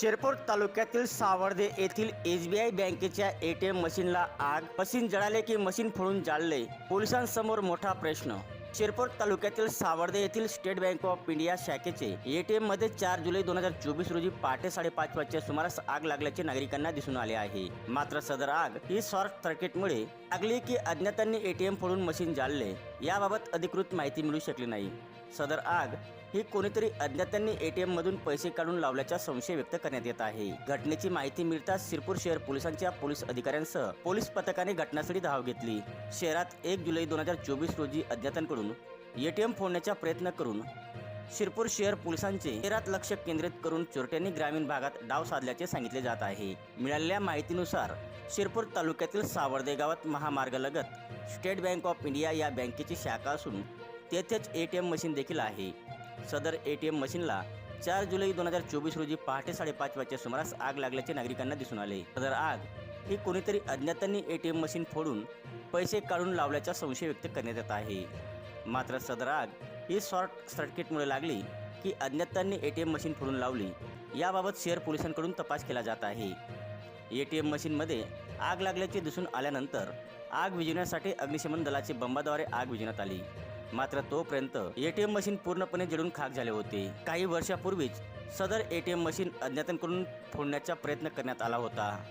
शिरपूर तालुक्यातील सावर्दे येथील S B I बँकेच्या ए टी एम मशीनला आग मशीन जळाले की मशीन फोडून जाळले? पोलिसांसमोर मोठा प्रश्न. शिरपूर तालुक्यातील सावर्दे येथील स्टेट बँक ऑफ इंडिया शाखेचे एटीएममध्ये चार जुलै दोन हजार चोवीस रोजी पहाटे साडेपाच वाजच्या सुमारास आग लागल्याचे नागरिकांना दिसून आले आहे. मात्र सदर आग ही शॉर्ट सर्किटमुळे लागली की अज्ञातांनी एटीएम फोडून मशीन जाळले. याबाबत अधिकृत माहिती मिळू शकली नाही. सदर आग ही कोणीतरी अज्ञातांनी एटीएम मधून पैसे काढून लावल्याचा संशय व्यक्त करण्यात येत आहे. घटनेची माहिती मिळताच शिरपूर शहर पोलिसांच्या पोलीस अधिकाऱ्यांसह पोलीस पथकाने घटनास्थळी धाव घेतली. शहरात एक जुलै दोन हजार चोवीस रोजी अज्ञातांकडून एटीएम फोडण्याचा प्रयत्न करून शिरपूर शहर पोलिसांचे शहरात लक्ष केंद्रित करून चोरट्यांनी ग्रामीण भागात डाव साधल्याचे सांगितले जात आहे. मिळालेल्या माहितीनुसार शिरपूर तालुक्यातील सावर्दे गावात महामार्गालगत स्टेट बँक ऑफ इंडिया या बँकेची शाखा असून तेथेच ए टी एम मशीन देखील आहे. सदर ए टी एम मशीनला चार जुलै दोन हजार चोवीस रोजी पहाटे साडेपाच वाजच्या सुमारास आग लागल्याचे नागरिकांना दिसून आले. सदर आग ही कोणीतरी अज्ञातांनी ए टी एम मशीन फोडून पैसे काढून लावल्याचा संशय व्यक्त करण्यात येत आहे. मात्र सदर आग ही शॉर्ट सर्किटमुळे लागली की अज्ञातांनी ए टी एम मशीन फोडून लावली. याबाबत शहर पोलिसांकडून तपास केला जात आहे. ए टी एम मशीनमध्ये आग लागल्याचे दिसून आल्यानंतर आग विझवण्यासाठी अग्निशमन दलाचे बंबाद्वारे आग विझवण्यात आली. मात्र तोपर्यंत एटीएम मशीन पूर्णपणे जडून खाक झाले होते. काही वर्षापूर्वीच सदर एटीएम मशीन अज्ञातांकडून फोडण्याचा प्रयत्न करण्यात आला होता.